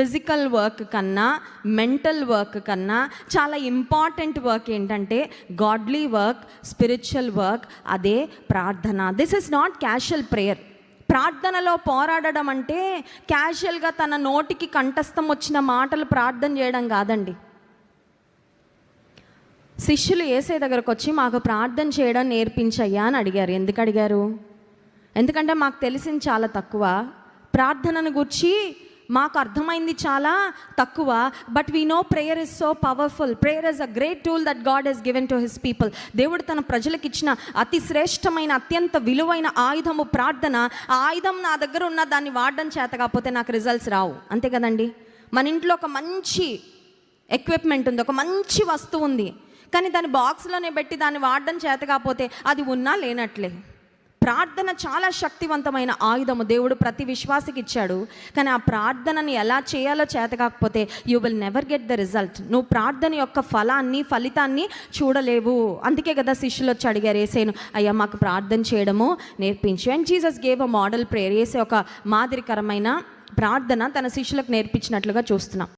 Physical work కన్నా mental work కన్నా చాలా ఇంపార్టెంట్ వర్క్ ఏంటంటే గాడ్లీ వర్క్ స్పిరిచువల్ వర్క్ అదే ప్రార్థన. This is not casual prayer ప్రార్థనలో పోరాడడం అంటే క్యాషువల్గా తన నోటికి కంఠస్థం వచ్చిన మాటలు ప్రార్థన చేయడం కాదండి. శిష్యులు ఏసే దగ్గరకు వచ్చి మాకు ప్రార్థన చేయడం నేర్పించయ్యా అని అడిగారు. ఎందుకు అడిగారు? ఎందుకంటే మాకు తెలిసింది చాలా తక్కువ. ప్రార్థనను గురించి మాకు అర్థమైంది చాలా తక్కువ but we know prayer is so powerful prayer is a great tool that God he's given to his people దేవుడు తన ప్రజలకు ఇచ్చిన అతి శ్రేష్టమైన అత్యంత విలువైన ఆయుధము ప్రార్థన ఆ ఆయుధం నా దగ్గర ఉన్న దాన్ని వాడడం చేత కాకపోతే నాకు రిజల్ట్స్ రావు. అంతే కదండి? మన ఇంట్లో ఒక మంచి ఎక్విప్మెంట్ ఉంది ఒక మంచి వస్తువు ఉంది. కానీ దాన్ని బాక్స్లోనే పెట్టి దాన్ని వాడడం చేత కాకపోతే అది ఉన్నా లేనట్లే. ప్రార్థన చాలా శక్తివంతమైన ఆయుధము. దేవుడు ప్రతి విశ్వాసకి ఇచ్చాడు. కానీ ఆ ప్రార్థనని ఎలా చేయాలో చేత కాకపోతే you will never get the result నువ్వు ప్రార్థన యొక్క ఫలాన్ని ఫలితాన్ని చూడలేవు. అందుకే కదా శిష్యులు వచ్చి అడిగారు ఏసేను అయ్యా మాకు ప్రార్థన చేయడము నేర్పించు. And Jesus gave a model prayer ఏసే ఒక మాదిరికరమైన ప్రార్థన తన శిష్యులకు నేర్పించినట్లుగా చూస్తున్నాం.